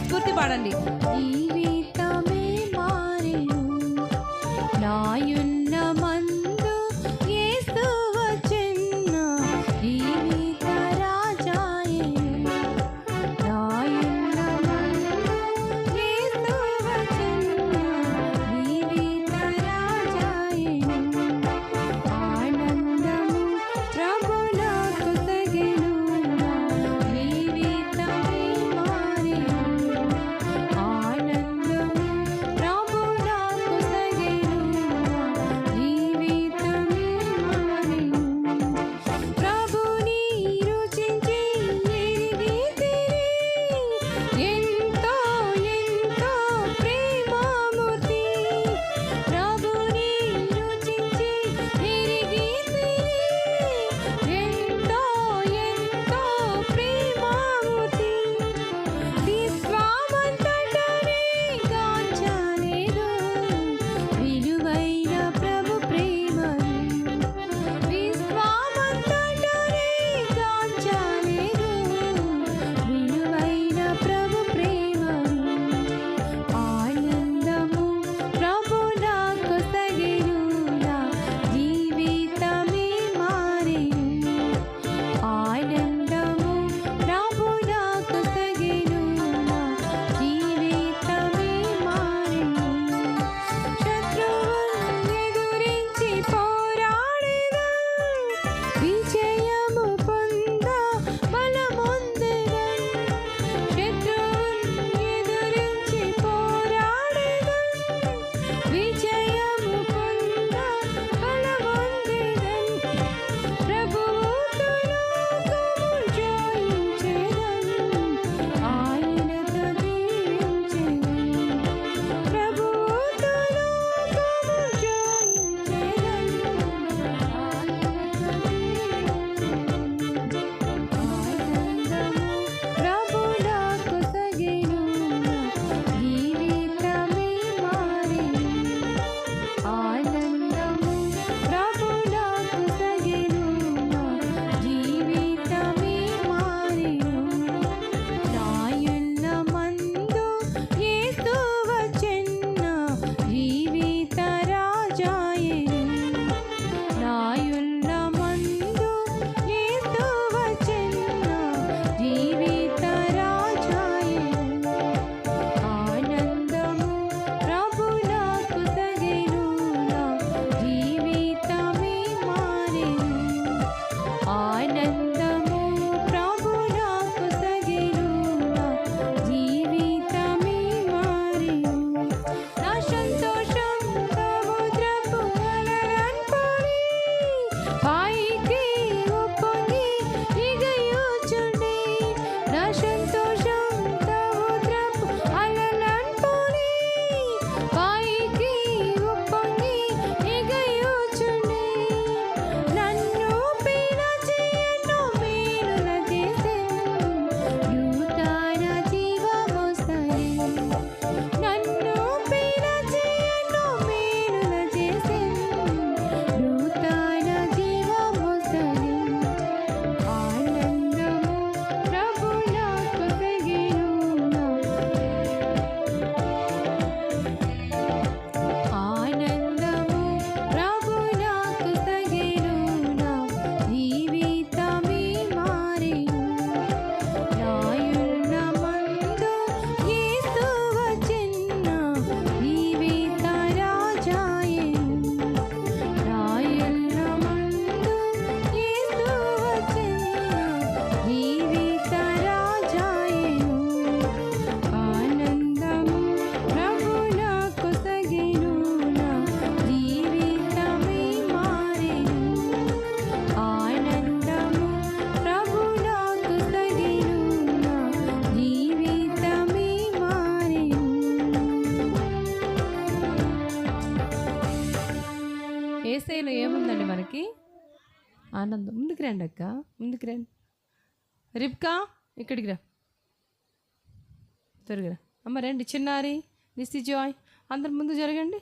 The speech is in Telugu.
మనస్ఫూర్తి పాడండి. జీవితమే మారే నాయుని ఏసైలో ఏముందండి మనకి? ఆనందం. ముందుకు రండి అక్క. ముందుకు రండి. రిబ్కా ఇక్కడికి రా. త్వరగా అమ్మ రండి చిన్నారి నిస్తి జాయ్. అందరు ముందు జరగండి.